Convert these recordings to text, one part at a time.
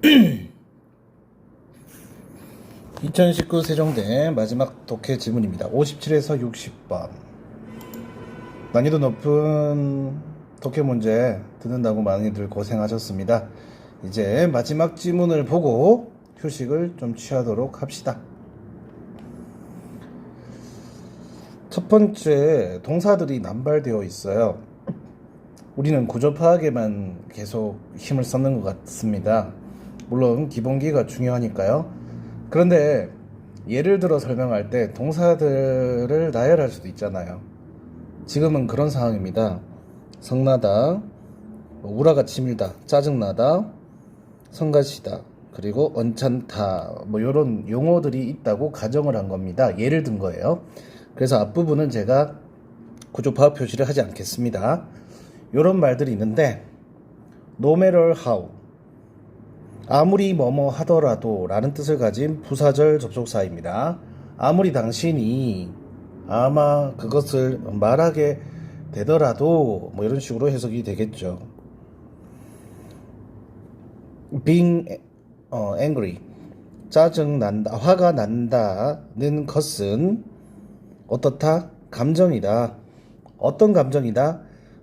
2019 세종대 마지막 독해 지문입니다. 57에서 60번. 난이도 높은 독해 문제 듣는다고 많이들 고생하셨습니다. 이제 마지막 지문을 보고 휴식을 좀 취하도록 합시다. 첫 번째 동사들이 남발되어 있어요. 우리는 구조 파악에만 계속 힘을 썼는 것 같습니다. 물론 기본기가 중요하니까요. 그런데 예를 들어 설명할 때 동사들을 나열할 수도 있잖아요. 지금은 그런 상황입니다. 성나다, 우라가 치밀다, 짜증나다, 성가시다, 그리고 언짢다, 뭐 이런 용어들이 있다고 가정을 한 겁니다. 예를 든 거예요. 그래서 앞부분은 제가 구조 파악 표시를 하지 않겠습니다. 이런 말들이 있는데 no matter how 아무리 뭐뭐 하더라도 라는 뜻을 가진 부사절 접속사입니다. 아무리 당신이 아마 그것을 말하게 되더라도 뭐 이런 식으로 해석이 되겠죠. being 어, angry. 짜증 난다 화가 난다는 것은 어떻다? 감정이다. 어떤 감정이다?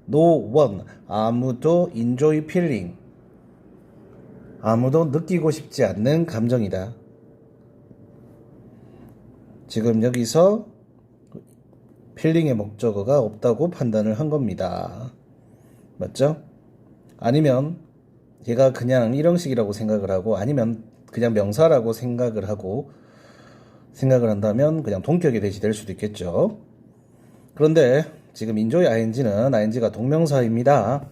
No one. 아무도 enjoy feeling 아무도 느끼고 싶지 않는 감정이다. 지금 여기서 필링의 목적어가 없다고 판단을 한 겁니다. 맞죠? 아니면 얘가 그냥 일형식이라고 생각을 하고 아니면 그냥 명사라고 생각을 하고 생각을 한다면 그냥 동격이 대시될 수도 있겠죠. 그런데 지금 인조의 ing는 ing가 동명사입니다.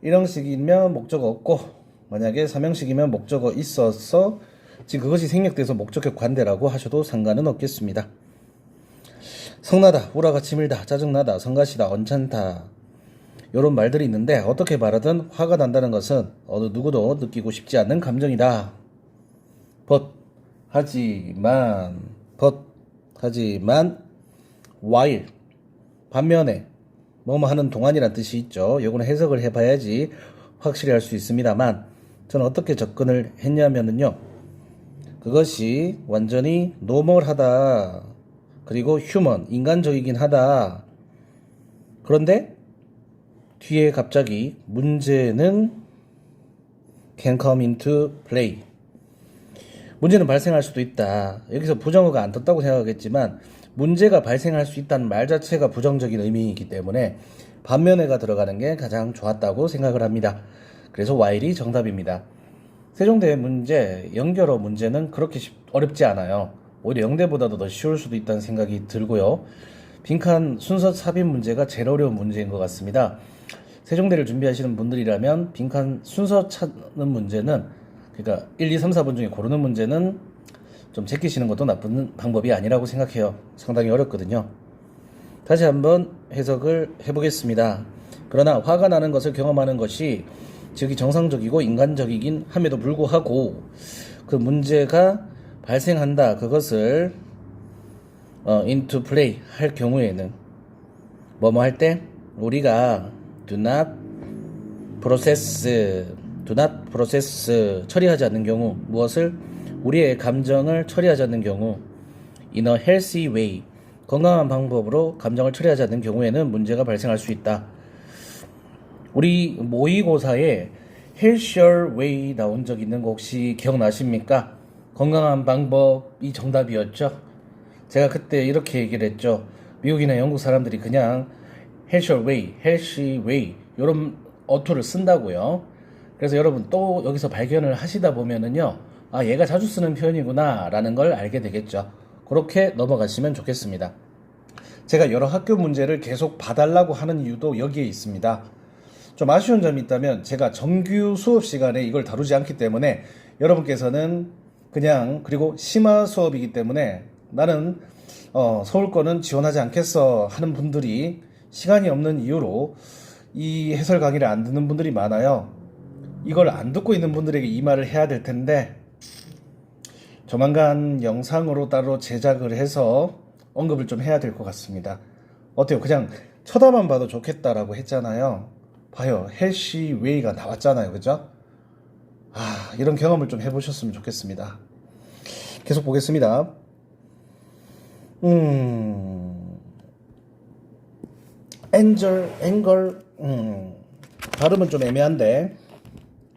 일형식이면 목적어 없고 만약에 삼형식이면 목적어 있어서 지금 그것이 생략돼서 목적격 관대라고 하셔도 상관은 없겠습니다. 성나다, 우라가 치밀다, 짜증나다, 성가시다, 언짢다 이런 말들이 있는데 어떻게 말하든 화가 난다는 것은 어느 누구도 느끼고 싶지 않는 감정이다. but 하지만 but 하지만 while 반면에 뭐뭐 하는 동안이란 뜻이 있죠. 요거는 해석을 해봐야지 확실히 할 수 있습니다만 저는 어떻게 접근을 했냐면은요. 그것이 완전히 노멀하다. 그리고 휴먼, 인간적이긴 하다. 그런데 뒤에 갑자기 문제는 can come into play. 문제는 발생할 수도 있다. 여기서 부정어가 안 떴다고 생각하겠지만 문제가 발생할 수 있다는 말 자체가 부정적인 의미이기 때문에 반면에가 들어가는 게 가장 좋았다고 생각을 합니다. 그래서 while이 정답입니다. 세종대의 문제, 연결어 문제는 그렇게 쉽- 어렵지 않아요. 오히려 영대보다도 더 쉬울 수도 있다는 생각이 들고요. 빈칸 순서 삽입 문제가 제일 어려운 문제인 것 같습니다. 세종대를 준비하시는 분들이라면 빈칸 순서 찾는 문제는 그러니까 1, 2, 3, 4번 중에 고르는 문제는 좀 제끼시는 것도 나쁜 방법이 아니라고 생각해요. 상당히 어렵거든요. 다시 한번 해석을 해보겠습니다. 그러나 화가 나는 것을 경험하는 것이 즉이 정상적이고 인간적이긴 함에도 불구하고 그 문제가 발생한다. 그것을 어, into play 할 경우에는 뭐뭐 할 때 우리가 do not process, do not process 처리하지 않는 경우 무엇을 우리의 감정을 처리하지 않는 경우 in a healthy way 건강한 방법으로 감정을 처리하지 않는 경우에는 문제가 발생할 수 있다. 우리 모의고사에 healthier way 나온 적 있는 거 혹시 기억나십니까? 건강한 방법이 정답이었죠. 제가 그때 이렇게 얘기를 했죠. 미국이나 영국 사람들이 그냥 healthier way, healthy way 이런 어투를 쓴다고요. 그래서 여러분 또 여기서 발견을 하시다 보면은요. 아, 얘가 자주 쓰는 표현이구나 라는 걸 알게 되겠죠. 그렇게 넘어가시면 좋겠습니다. 제가 여러 학교 문제를 계속 봐달라고 하는 이유도 여기에 있습니다. 좀 아쉬운 점이 있다면 제가 정규 수업 시간에 이걸 다루지 않기 때문에 여러분께서는 그냥 그리고 심화 수업이기 때문에 나는 어, 서울 거는 지원하지 않겠어 하는 분들이 시간이 없는 이유로 이 해설 강의를 안 듣는 분들이 많아요. 이걸 안 듣고 있는 분들에게 이 말을 해야 될 텐데 조만간 영상으로 따로 제작을 해서 언급을 좀 해야 될 것 같습니다. 어때요? 그냥 쳐다만 봐도 좋겠다라고 했잖아요. 봐요. 헬시 웨이가 나왔잖아요. 그죠? 아, 이런 경험을 좀 해보셨으면 좋겠습니다. 계속 보겠습니다. 음, 엔젤, 앵걸, 음, 발음은 좀 애매한데,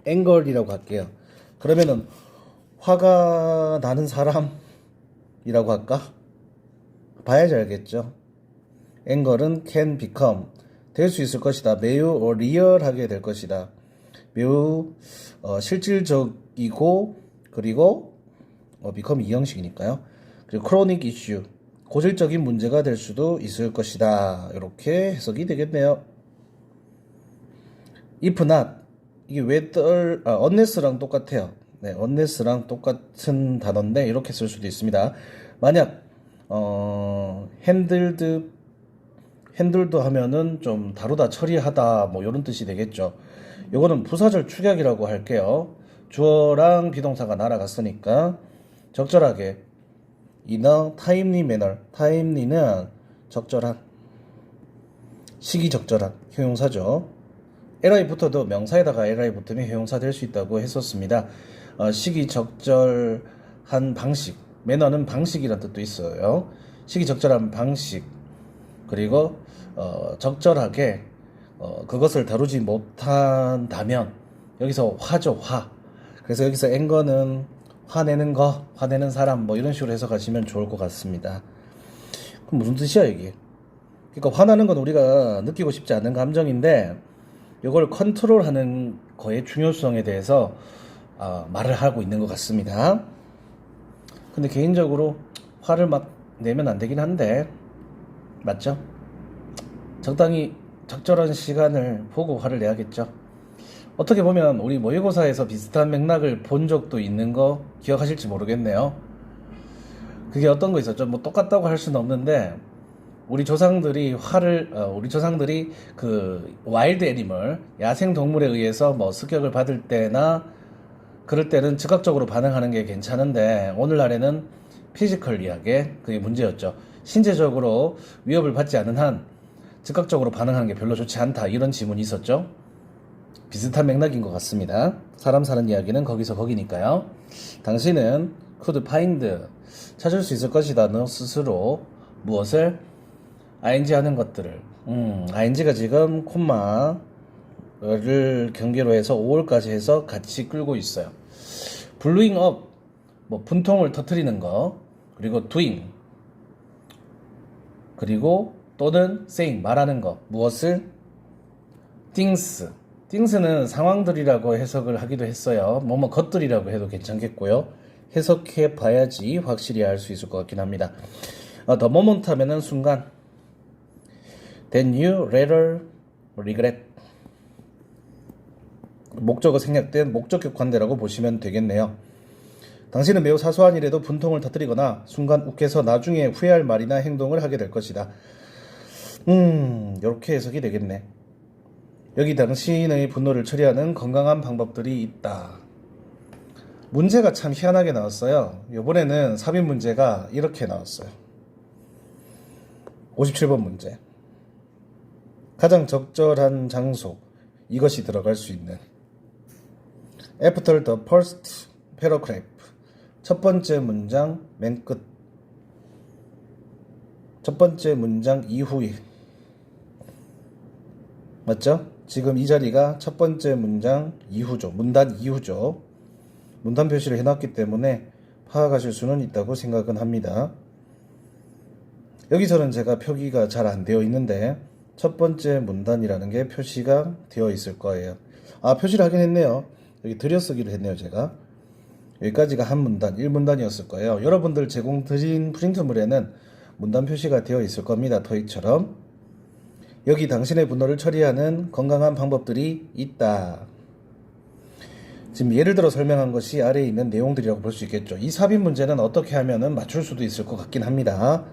앵걸이라고 할게요. 그러면은, 화가 나는 사람이라고 할까? 봐야지 알겠죠. 앵걸은 can become, 될 수 있을 것이다. 매우 리얼하게 될 것이다. 매우 어, 실질적이고 그리고 어, become 이 형식이니까요. 그리고 chronic issue 고질적인 문제가 될 수도 있을 것이다. 이렇게 해석이 되겠네요. if not 이게 왜 떨, 아, unless랑 똑같아요. 네, unless랑 똑같은 단어인데 이렇게 쓸 수도 있습니다. 만약 어, handled 핸들도 하면은 좀 다루다 처리하다 뭐 이런 뜻이 되겠죠. 요거는 부사절 축약이라고 할게요. 주어랑 비동사가 날아갔으니까 적절하게 a timely manner. timely는 적절한 시기 적절한 효용사죠. li 붙어도 명사에다가 li 붙으면 효용사 될 수 있다고 했었습니다. 어, 시기 적절한 방식. 매너는 방식이라는 뜻도 있어요. 시기 적절한 방식. 그리고 어, 적절하게 어, 그것을 다루지 못한다면 여기서 화죠 화. 그래서 여기서 앵거는 화내는 거, 화내는 사람 뭐 이런 식으로 해석하시면 좋을 것 같습니다. 그럼 무슨 뜻이야 이게? 그러니까 화나는 건 우리가 느끼고 싶지 않은 감정인데 이걸 컨트롤하는 거의 중요성에 대해서 어, 말을 하고 있는 것 같습니다. 근데 개인적으로 화를 막 내면 안 되긴 한데 맞죠? 적당히 적절한 시간을 보고 화를 내야겠죠. 어떻게 보면 우리 모의고사에서 비슷한 맥락을 본 적도 있는 거 기억하실지 모르겠네요. 그게 어떤 거 있었죠? 뭐 똑같다고 할 수는 없는데 우리 조상들이 화를 어, 우리 조상들이 그 와일드 애니멀 야생 동물에 의해서 뭐 습격을 받을 때나 그럴 때는 즉각적으로 반응하는 게 괜찮은데 오늘날에는 피지컬리하게 그게 문제였죠. 신체적으로 위협을 받지 않은 한 즉각적으로 반응하는 게 별로 좋지 않다 이런 지문이 있었죠. 비슷한 맥락인 것 같습니다. 사람 사는 이야기는 거기서 거기니까요. 당신은 could find 찾을 수 있을 것이다. 너 스스로 무엇을 ing 하는 것들을 음, ing가 지금 콤마를 경계로 해서 5월까지 해서 같이 끌고 있어요. blowing up 뭐 분통을 터트리는 거 그리고 doing 그리고 또는 saying 말하는 것 무엇을 things things는 상황들이라고 해석을 하기도 했어요. 뭐뭐 것들이라고 해도 괜찮겠고요. 해석해 봐야지 확실히 알 수 있을 것 같긴 합니다. 어, the moment 하면은 순간 then you later regret 목적어 생략된 목적 격 관대라고 보시면 되겠네요. 당신은 매우 사소한 일에도 분통을 터뜨리거나 순간 욱해서 나중에 후회할 말이나 행동을 하게 될 것이다. 음, 이렇게 해석이 되겠네. 여기 당신의 분노를 처리하는 건강한 방법들이 있다. 문제가 참 희한하게 나왔어요. 이번에는 삽입 문제가 이렇게 나왔어요. 57번 문제. 가장 적절한 장소. 이것이 들어갈 수 있는. After the first paragraph. 첫 번째 문장 맨 끝. 첫 번째 문장 이후에. 맞죠? 지금 이 자리가 첫 번째 문장 이후죠. 문단 이후죠. 문단 표시를 해놨기 때문에 파악하실 수는 있다고 생각은 합니다. 여기서는 제가 표기가 잘 안 되어 있는데 첫 번째 문단이라는 게 표시가 되어 있을 거예요. 아, 표시를 하긴 했네요. 여기 들여쓰기를 했네요, 제가. 여기까지가 한 문단, 1문단이었을 거예요. 여러분들 제공 드린 프린트물에는 문단 표시가 되어 있을 겁니다. 토익처럼. 여기 당신의 분노를 처리하는 건강한 방법들이 있다. 지금 예를 들어 설명한 것이 아래에 있는 내용들이라고 볼 수 있겠죠. 이 삽입 문제는 어떻게 하면은 맞출 수도 있을 것 같긴 합니다.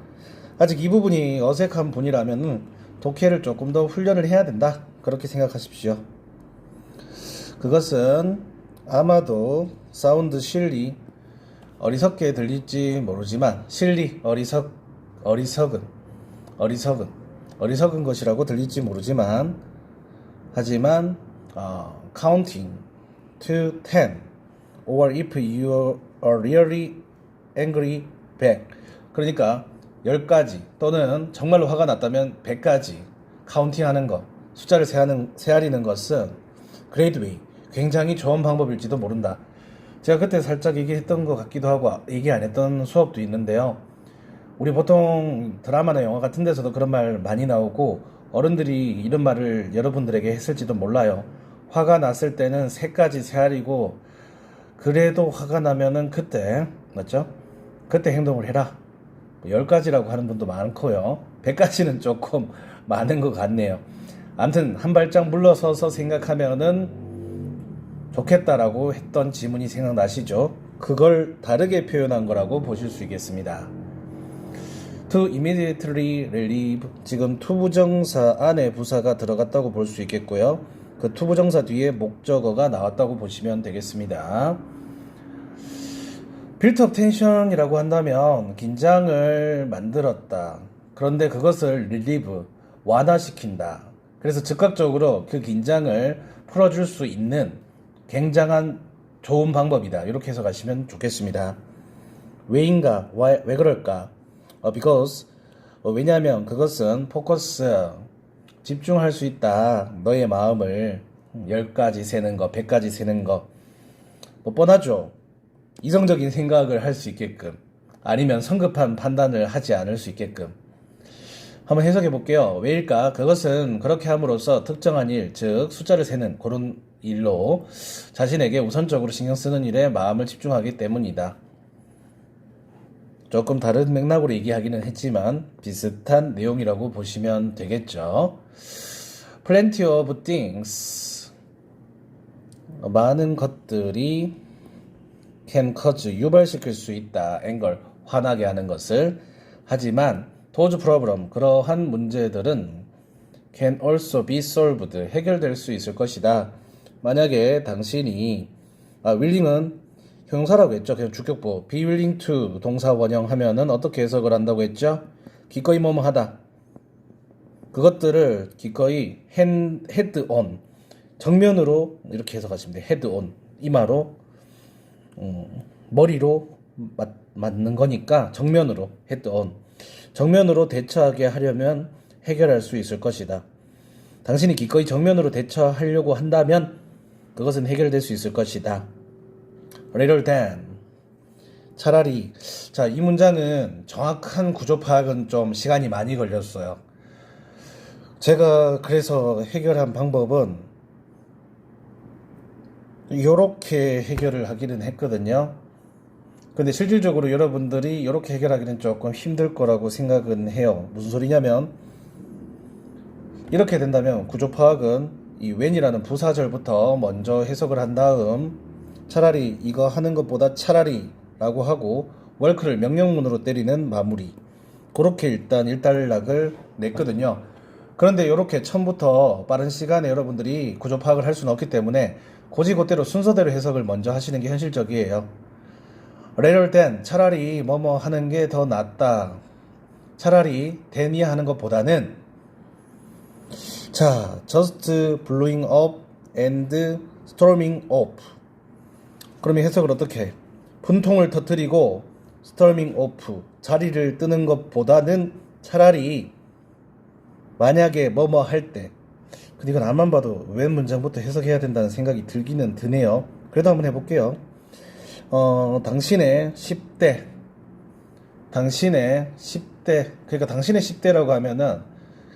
아직 이 부분이 어색한 분이라면은 독해를 조금 더 훈련을 해야 된다. 그렇게 생각하십시오. 그것은 아마도 사운드 실리 어리석게 들릴지 모르지만 실리 어리석 어리석은 어리석은 어리석은 것이라고 들릴지 모르지만 하지만 어, counting to ten or if you are really angry 100 그러니까 10가지 또는 정말로 화가 났다면 100가지 카운팅하는 것 숫자를 세하는, 세아리는 것은 그레이드 웨이 굉장히 좋은 방법일지도 모른다 제가 그때 살짝 얘기했던 것 같기도 하고 얘기 안 했던 수업도 있는데요 우리 보통 드라마나 영화 같은 데서도 그런 말 많이 나오고 어른들이 이런 말을 여러분들에게 했을지도 몰라요 화가 났을 때는 세 가지 세아리고 그래도 화가 나면은 그때 맞죠? 그때 행동을 해라. 뭐 10가지라고 하는 분도 많고요. 100가지는 조금 많은 것 같네요. 암튼 한 발짝 물러서서 생각하면은 좋겠다라고 했던 지문이 생각나시죠? 그걸 다르게 표현한 거라고 보실 수 있겠습니다. to immediately relieve 지금 투부정사 안에 부사가 들어갔다고 볼 수 있겠고요. 그 투부정사 뒤에 목적어가 나왔다고 보시면 되겠습니다. 빌트업 텐션이라고 한다면 긴장을 만들었다. 그런데 그것을 릴리브 완화시킨다. 그래서 즉각적으로 그 긴장을 풀어줄 수 있는 굉장한 좋은 방법이다. 이렇게 해서 가시면 좋겠습니다. 왜인가? 왜, 왜 그럴까? 어, because 어, 왜냐하면 그것은 포커스 집중할 수 있다. 너의 마음을 10가지 세는 거, 100가지 세는 거. 뭐 뻔하죠. 이성적인 생각을 할 수 있게끔 아니면 성급한 판단을 하지 않을 수 있게끔 한번 해석해 볼게요. 왜일까? 그것은 그렇게 함으로써 특정한 일, 즉 숫자를 세는 그런 일로 자신에게 우선적으로 신경 쓰는 일에 마음을 집중하기 때문이다. 조금 다른 맥락으로 얘기하기는 했지만 비슷한 내용이라고 보시면 되겠죠. Plenty of things. 많은 것들이 can cause 유발시킬 수 있다. anger 화나게 하는 것을 하지만 those problem 그러한 문제들은 can also be solved 해결될 수 있을 것이다. 만약에 당신이 아 willing은 형용사라고 했죠. 그냥 주격보 be willing to 동사 원형 하면은 어떻게 해석을 한다고 했죠? 기꺼이 뭐뭐 하다. 그것들을 기꺼이 hand, head on 정면으로 이렇게 해석하시면 돼요. head on 이마로 음, 머리로 맞, 맞는 거니까 정면으로 head on 정면으로 대처하게 하려면 해결할 수 있을 것이다. 당신이 기꺼이 정면으로 대처하려고 한다면 그것은 해결될 수 있을 것이다. rather than 차라리 자 이 문장은 정확한 구조 파악은 좀 시간이 많이 걸렸어요. 제가 그래서 해결한 방법은 이렇게 해결을 하기는 했거든요. 근데 실질적으로 여러분들이 이렇게 해결하기는 조금 힘들 거라고 생각은 해요. 무슨 소리냐면 이렇게 된다면 구조 파악은 이 when이라는 부사절부터 먼저 해석을 한 다음 차라리 이거 하는 것보다 차라리 라고 하고 월크를 명령문으로 때리는 마무리 그렇게 일단 일단락을 냈거든요. 그런데 이렇게 처음부터 빠른 시간에 여러분들이 구조 파악을 할 수는 없기 때문에 고지고대로 순서대로 해석을 먼저 하시는 게 현실적이에요. rather than 차라리 뭐뭐 하는 게 더 낫다. 차라리 than이 하는 것보다는 자, just blowing up and storming off. 그러면 해석을 어떻게 해? 분통을 터뜨리고 storming off 자리를 뜨는 것보다는 차라리 만약에 뭐뭐 할 때. 근데 이건 앞만 봐도 웬 문장부터 해석해야 된다는 생각이 들기는 드네요. 그래도 한번 해볼게요. 어, 당신의 10대, 당신의 10대, 그러니까 당신의 10대라고 하면은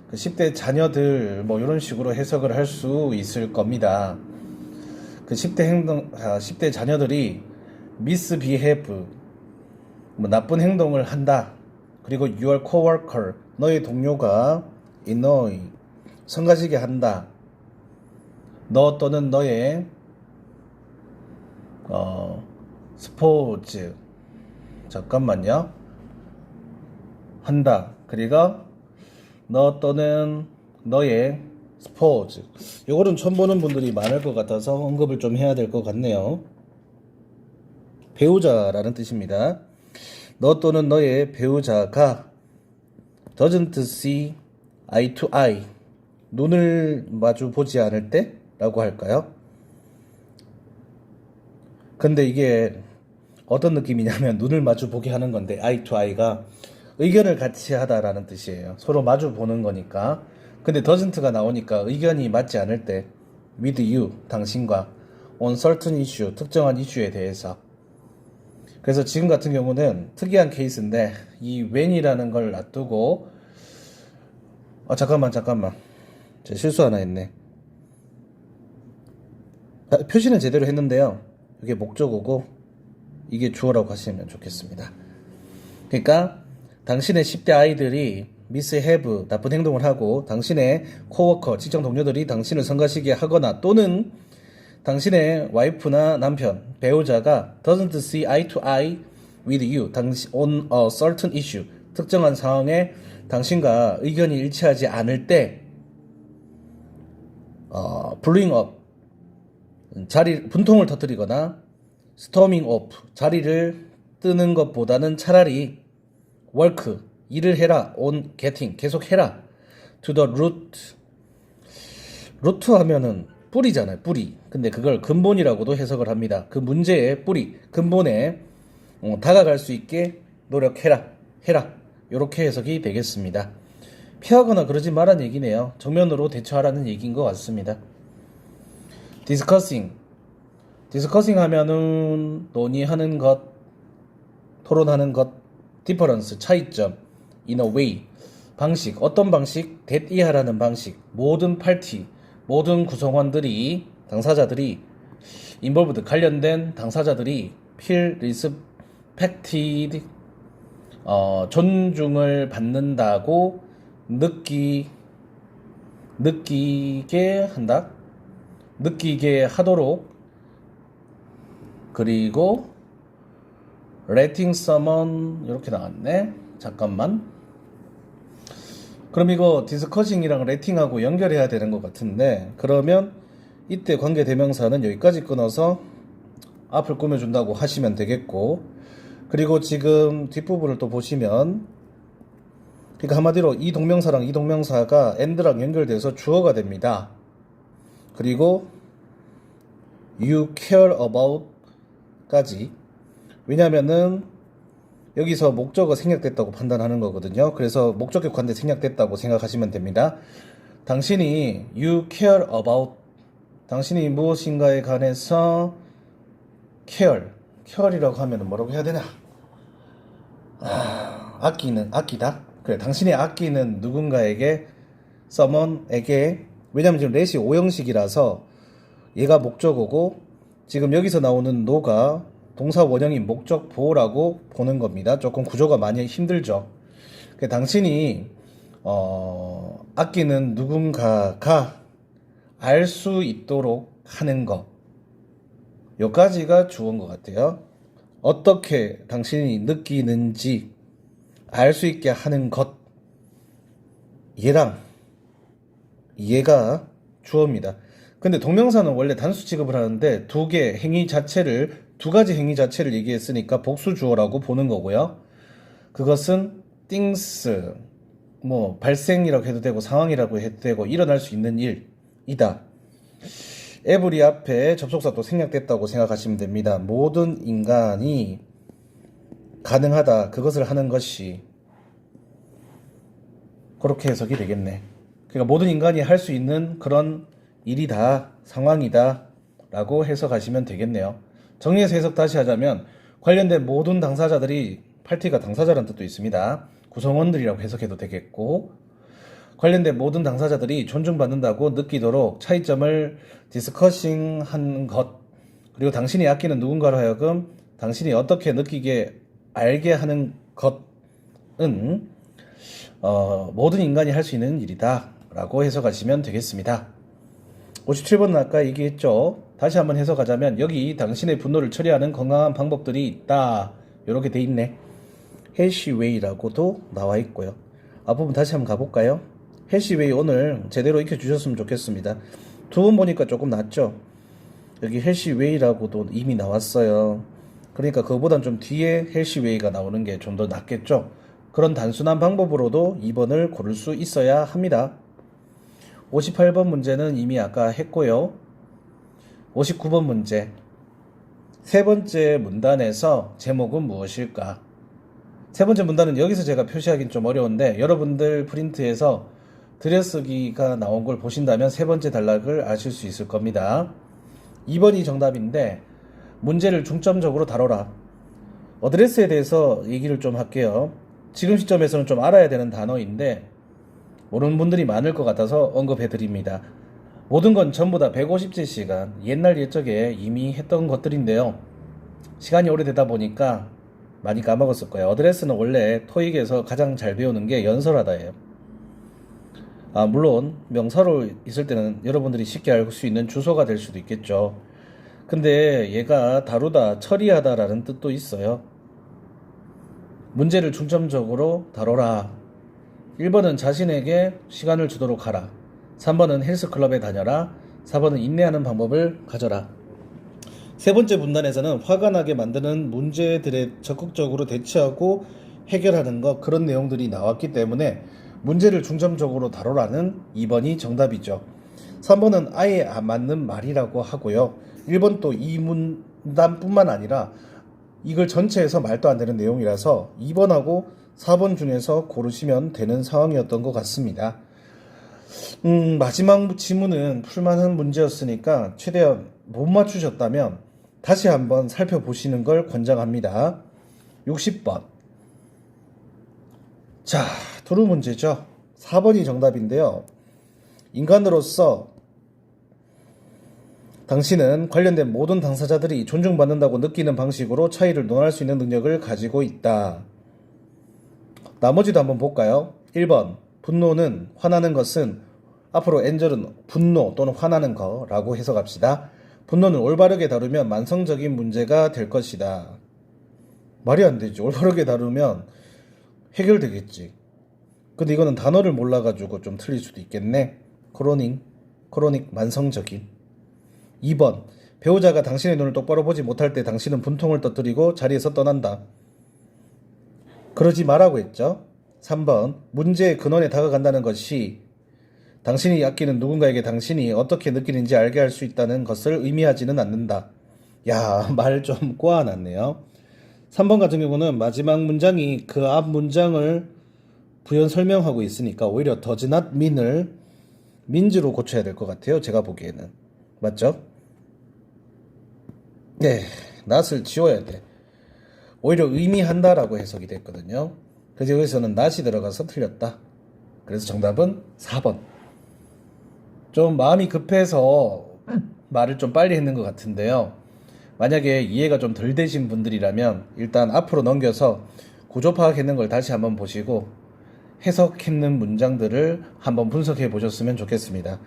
그 10대 자녀들 뭐 이런 식으로 해석을 할 수 있을 겁니다. 그 10대 행동, 아, 10대 자녀들이 misbehave, 뭐 나쁜 행동을 한다. 그리고 your coworker, 너의 동료가 annoy, 성가시게 한다. 너 또는 너의 어, 스포츠 잠깐만요. 한다. 그리고 너 또는 너의 스포츠. 요거는 처음 보는 분들이 많을 것 같아서 언급을 좀 해야 될 것 같네요. 배우자라는 뜻입니다. 너 또는 너의 배우자가 doesn't see eye to eye 눈을 마주 보지 않을 때 라고 할까요? 근데 이게 어떤 느낌이냐면 눈을 마주 보게 하는 건데 아이 투 아이가 의견을 같이 하다라는 뜻이에요. 서로 마주 보는 거니까. 근데 doesn't가 나오니까 의견이 맞지 않을 때 with you 당신과 on certain issue 특정한 이슈에 대해서. 그래서 지금 같은 경우는 특이한 케이스인데 이 when이라는 걸 놔두고 아 잠깐만 잠깐만. 제 실수 하나 했네. 아, 표시는 제대로 했는데요. 이게 목적어고 이게 주어라고 하시면 좋겠습니다. 그러니까 당신의 10대 아이들이 미스 해브 나쁜 행동을 하고 당신의 코워커 직장 동료들이 당신을 성가시게 하거나 또는 당신의 와이프나 남편 배우자가 doesn't see eye to eye with you 당신 on a certain issue 특정한 상황에 당신과 의견이 일치하지 않을 때 어, blowing up 자리 분통을 터뜨리거나 storming off 자리를 뜨는 것보다는 차라리 work 일을 해라 on getting 계속 해라. To the root. 루트 하면은 뿌리잖아요 뿌리. 근데 그걸 근본이라고도 해석을 합니다. 그 문제의 뿌리 근본에 어, 다가갈 수 있게 노력해라 해라. 이렇게 해석이 되겠습니다. 피하거나 그러지 말란 얘기네요. 정면으로 대처하라는 얘기인 것 같습니다. discussing. discussing 하면은 논의하는 것 토론하는 것 difference 차이점 in a way 방식 어떤 방식? 대띠하라는 방식 모든 파티 모든 구성원들이 당사자들이 involved 관련된 당사자들이 feel respected 어, 존중을 받는다고 느끼 느끼게 한다? 느끼게 하도록. 그리고 letting someone 이렇게 나왔네. 잠깐만. 그럼 이거 디스커싱이랑 레팅하고 연결해야 되는 것 같은데 그러면 이때 관계 대명사는 여기까지 끊어서 앞을 꾸며준다고 하시면 되겠고 그리고 지금 뒷부분을 또 보시면 그러니까 한마디로 이 동명사랑 이 동명사가 and랑 연결돼서 주어가 됩니다. 그리고 you care about 까지 왜냐면은 여기서 목적어 생략됐다고 판단하는 거거든요. 그래서 목적격 관대 생략됐다고 생각하시면 됩니다. 당신이 you care about 당신이 무엇인가에 관해서 care care이라고 하면 뭐라고 해야 되나? 아, 아끼는 아끼다. 그래 당신이 아끼는 누군가에게 someone에게 왜냐면 지금 렛이 오형식이라서 얘가 목적어고 지금 여기서 나오는 no가 동사 원형인 목적 보호라고 보는 겁니다. 조금 구조가 많이 힘들죠. 그 당신이 어, 아끼는 누군가가 알 수 있도록 하는 것. 요까지가 주어인 것 같아요. 어떻게 당신이 느끼는지 알 수 있게 하는 것. 얘랑 얘가 주어입니다. 근데 동명사는 원래 단수 취급을 하는데 두 개 행위 자체를 두 가지 행위 자체를 얘기했으니까 복수 주어라고 보는 거고요. 그것은 things 뭐 발생이라고 해도 되고 상황이라고 해도 되고 일어날 수 있는 일이다. 에브리 앞에 접속사 또 생략됐다고 생각하시면 됩니다. 모든 인간이 가능하다. 그것을 하는 것이 그렇게 해석이 되겠네. 그러니까 모든 인간이 할 수 있는 그런 일이다, 상황이다 라고 해석하시면 되겠네요. 정리해서 해석 다시 하자면 관련된 모든 당사자들이 팔티가 당사자라는 뜻도 있습니다. 구성원들이라고 해석해도 되겠고 관련된 모든 당사자들이 존중받는다고 느끼도록 차이점을 디스커싱 한 것, 그리고 당신이 아끼는 누군가로 하여금 당신이 어떻게 느끼게 알게 하는 것은 어, 모든 인간이 할 수 있는 일이다. 라고 해석하시면 되겠습니다. 57번은 아까 얘기했죠. 다시 한번 해석하자면 여기 당신의 분노를 처리하는 건강한 방법들이 있다. 이렇게 돼 있네. 헬시웨이라고도 나와 있고요. 앞부분 다시 한번 가볼까요? 헬시웨이 오늘 제대로 익혀주셨으면 좋겠습니다. 두 번 보니까 조금 낫죠? 여기 헬시웨이라고도 이미 나왔어요. 그러니까 그거보단 좀 뒤에 헬시웨이가 나오는 게 좀 더 낫겠죠? 그런 단순한 방법으로도 2번을 고를 수 있어야 합니다. 58번 문제는 이미 아까 했고요. 59번 문제. 세 번째 문단에서 제목은 무엇일까? 세 번째 문단은 여기서 제가 표시하기는 좀 어려운데 여러분들 프린트에서 들여쓰기가 나온 걸 보신다면 세 번째 단락을 아실 수 있을 겁니다. 2번이 정답인데 문제를 중점적으로 다뤄라. 어드레스에 대해서 얘기를 좀 할게요. 지금 시점에서는 좀 알아야 되는 단어인데 모르는 분들이 많을 것 같아서 언급해 드립니다. 모든 건 전부 다 150제 시간, 옛날 옛적에 이미 했던 것들인데요. 시간이 오래되다 보니까 많이 까먹었을 거예요. 어드레스는 원래 토익에서 가장 잘 배우는 게 연설하다예요. 아, 물론 명사로 있을 때는 여러분들이 쉽게 알 수 있는 주소가 될 수도 있겠죠. 근데 얘가 다루다, 처리하다라는 뜻도 있어요. 문제를 중점적으로 다뤄라. 1번은 자신에게 시간을 주도록 하라. 3번은 헬스클럽에 다녀라. 4번은 인내하는 방법을 가져라. 세 번째 문단에서는 화가 나게 만드는 문제들에 적극적으로 대처하고 해결하는 것 그런 내용들이 나왔기 때문에 문제를 중점적으로 다뤄라는 2번이 정답이죠. 3번은 아예 안 맞는 말이라고 하고요. 1번 또 이 문단뿐만 아니라 이걸 전체에서 말도 안 되는 내용이라서 2번하고 4번 중에서 고르시면 되는 상황이었던 것 같습니다. 음, 마지막 지문은 풀만한 문제였으니까 최대한 못 맞추셨다면 다시 한번 살펴보시는 걸 권장합니다. 60번. 자, 도루 문제죠. 4번이 정답인데요. 인간으로서 당신은 관련된 모든 당사자들이 존중받는다고 느끼는 방식으로 차이를 논할 수 있는 능력을 가지고 있다. 나머지도 한번 볼까요? 1번. 분노는 화나는 것은 앞으로 엔젤은 분노 또는 화나는 거라고 해석합시다. 분노는 올바르게 다루면 만성적인 문제가 될 것이다. 말이 안 되지. 올바르게 다루면 해결되겠지. 근데 이거는 단어를 몰라가지고 좀 틀릴 수도 있겠네. 크로닉, 크로닉 만성적인. 2번. 배우자가 당신의 눈을 똑바로 보지 못할 때 당신은 분통을 터뜨리고 자리에서 떠난다. 그러지 말라고 했죠. 3번. 문제의 근원에 다가간다는 것이 당신이 아끼는 누군가에게 당신이 어떻게 느끼는지 알게 할 수 있다는 것을 의미하지는 않는다. 야, 말 좀 꼬아놨네요. 3번 같은 경우는 마지막 문장이 그 앞 문장을 부연 설명하고 있으니까 오히려 does not mean을 민즈로 고쳐야 될 것 같아요. 제가 보기에는. 맞죠? 네, not을 지워야 돼. 오히려 의미한다라고 해석이 됐거든요. 그래서 여기서는 not이 들어가서 틀렸다. 그래서 정답은 4번. 좀 마음이 급해서 말을 좀 빨리 했는 것 같은데요. 만약에 이해가 좀 덜 되신 분들이라면 일단 앞으로 넘겨서 구조 파악했는 걸 다시 한번 보시고 해석했는 문장들을 한번 분석해 보셨으면 좋겠습니다.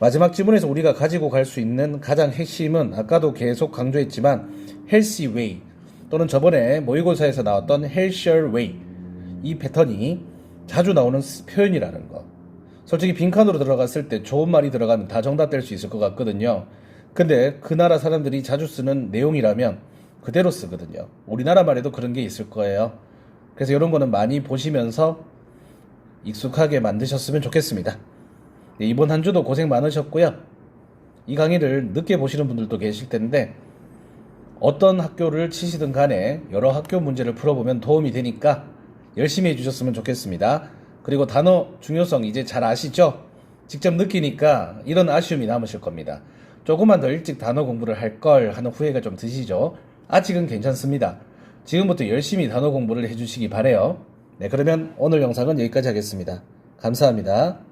마지막 지문에서 우리가 가지고 갈 수 있는 가장 핵심은 아까도 계속 강조했지만 healthy way 또는 저번에 모의고사에서 나왔던 healthier way 이 패턴이 자주 나오는 표현이라는 거. 솔직히 빈칸으로 들어갔을 때 좋은 말이 들어가면 다 정답될 수 있을 것 같거든요. 근데 그 나라 사람들이 자주 쓰는 내용이라면 그대로 쓰거든요. 우리나라 말에도 그런 게 있을 거예요. 그래서 이런 거는 많이 보시면서 익숙하게 만드셨으면 좋겠습니다. 네, 이번 한 주도 고생 많으셨고요. 이 강의를 늦게 보시는 분들도 계실 텐데 어떤 학교를 치시든 간에 여러 학교 문제를 풀어보면 도움이 되니까 열심히 해주셨으면 좋겠습니다. 그리고 단어 중요성 이제 잘 아시죠? 직접 느끼니까 이런 아쉬움이 남으실 겁니다. 조금만 더 일찍 단어 공부를 할 걸 하는 후회가 좀 드시죠? 아직은 괜찮습니다. 지금부터 열심히 단어 공부를 해주시기 바래요. 네, 그러면 오늘 영상은 여기까지 하겠습니다. 감사합니다.